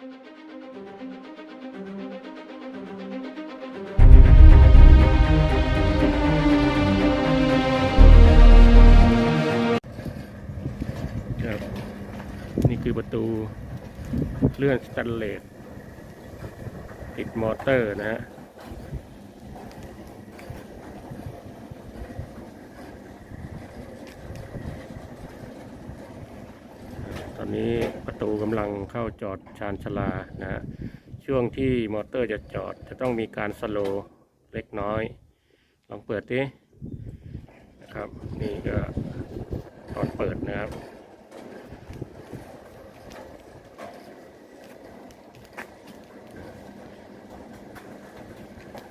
ครับนี่คือประตูเลื่อนสแตนเลสติดมอเตอร์นะฮะ อนนี้ประตูกำลังเข้าจอดชานชลานะฮะช่วงที่มอเตอร์จะจอดจะต้องมีการสโลว์เล็กน้อย ลองเปิดดินะครับ นี่ก็ตอนเปิดนะครับ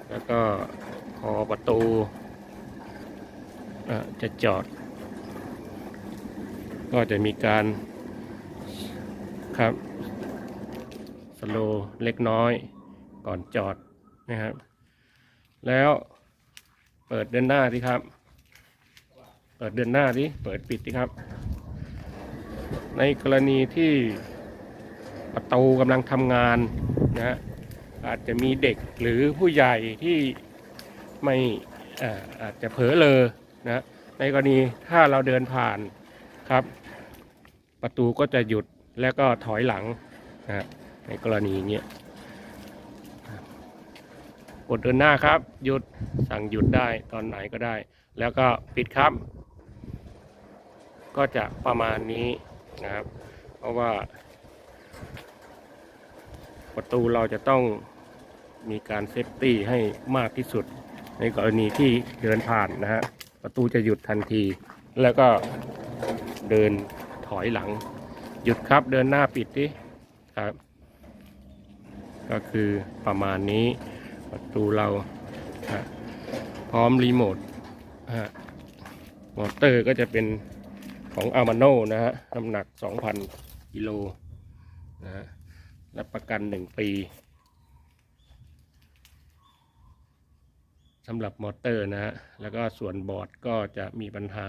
แล้วก็พอประตูจะจอด ก็จะมีการ ครับ สโลเล็กน้อยก่อนจอดนะครับ แล้วเปิดเดินหน้าสิครับ เปิดเดินหน้าดิเปิดปิดดิครับ ในกรณีที่ประตูกำลังทำงานนะฮะอาจจะมีเด็กหรือผู้ใหญ่ที่ไม่อาอาจจะเผลอเลอนะฮะในกรณีถ้าเราเดินผ่านครับ ประตูก็จะหยุด แล้วก็ถอยหลังนะในกรณีเนี้ยกดเดินหน้าครับ หยุดสั่งหยุดได้ตอนไหนก็ได้ แล้วก็ปิดครับ ก็จะประมาณนี้นะครับ เพราะว่า ประตูเราจะต้องมีการเซฟตี้ให้มากที่สุด ในกรณีที่เดินผ่านนะฮะประตูจะหยุดทันที แล้วก็เดินถอยหลัง หยุดครับเดินหน้าปิดดิครับ ก็คือประมาณนี้ประตูเราพร้อมรีโมทฮะมอเตอร์ก็จะเป็นของอามาโนนะฮะน้ำหนัก 2,000กิโลนะฮะรับประกัน 1 ปีสำหรับมอเตอร์นะฮะ แล้วก็ส่วนบอร์ดก็จะมีปัญหา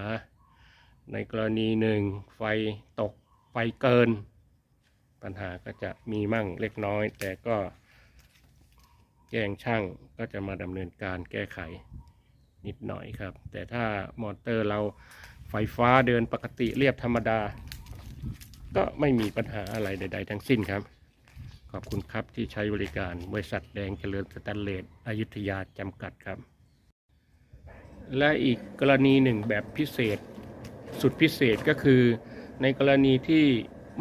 ในกรณีหนึ่งไฟตก ไฟเกิน ปัญหาก็จะมีมั่งเล็กน้อย แต่ก็แจ้งช่างก็จะมาดำเนินการแก้ไขนิดหน่อยครับ แต่ถ้ามอเตอร์เราไฟฟ้าเดินปกติเรียบธรรมดา ก็ไม่มีปัญหาอะไรใด ๆ ทั้งสิ้นครับ ขอบคุณครับที่ใช้บริการบริษัทแดงเจริญสแตนเลสอยุธยาจำกัดครับ และอีกกรณีหนึ่งแบบพิเศษสุดพิเศษก็คือ ในกรณีที่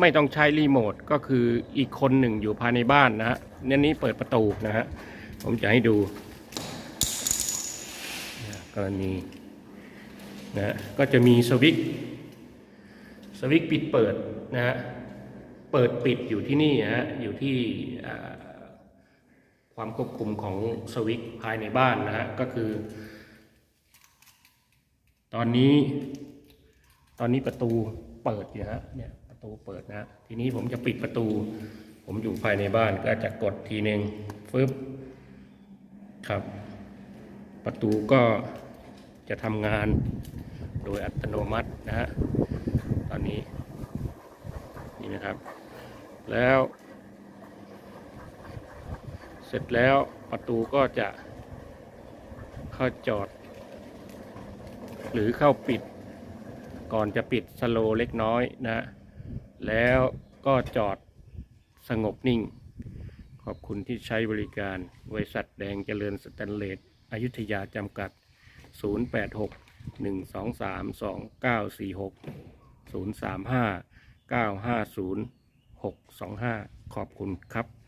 ไม่ต้องใช้รีโมทก็คืออีกคนหนึ่งอยู่ภายในบ้านนะฮะเนี่ยนี้เปิดประตูนะฮะผมจะให้ดูกรณีนะฮะก็จะมีสวิตสวิตปิดเปิดนะฮะเปิดปิดอยู่ที่นี่นะฮะอยู่ที่ความควบคุมของสวิตภายในบ้านนะฮะก็คือ ตอนนี้ตอนนี้ประตู เปิดอยู่ฮะเนี่ยประตูเปิดนะฮะทีนี้ผมจะปิดประตู ผมอยู่ภายในบ้านก็จะกดทีหนึ่งฟึบครับ ประตูก็จะทำงานโดยอัตโนมัตินะฮะตอนนี้นี่นะครับ แล้ว เสร็จแล้วประตูก็จะเข้าจอด หรือเข้าปิด ก่อนจะปิดสโลเล็กน้อยนะ แล้วก็จอดสงบนิ่ง ขอบคุณที่ใช้บริการบริษัทแดงเจริญสแตนเลสอยุธยาจำกัด 086 123 2946 035 950 625 ขอบคุณครับ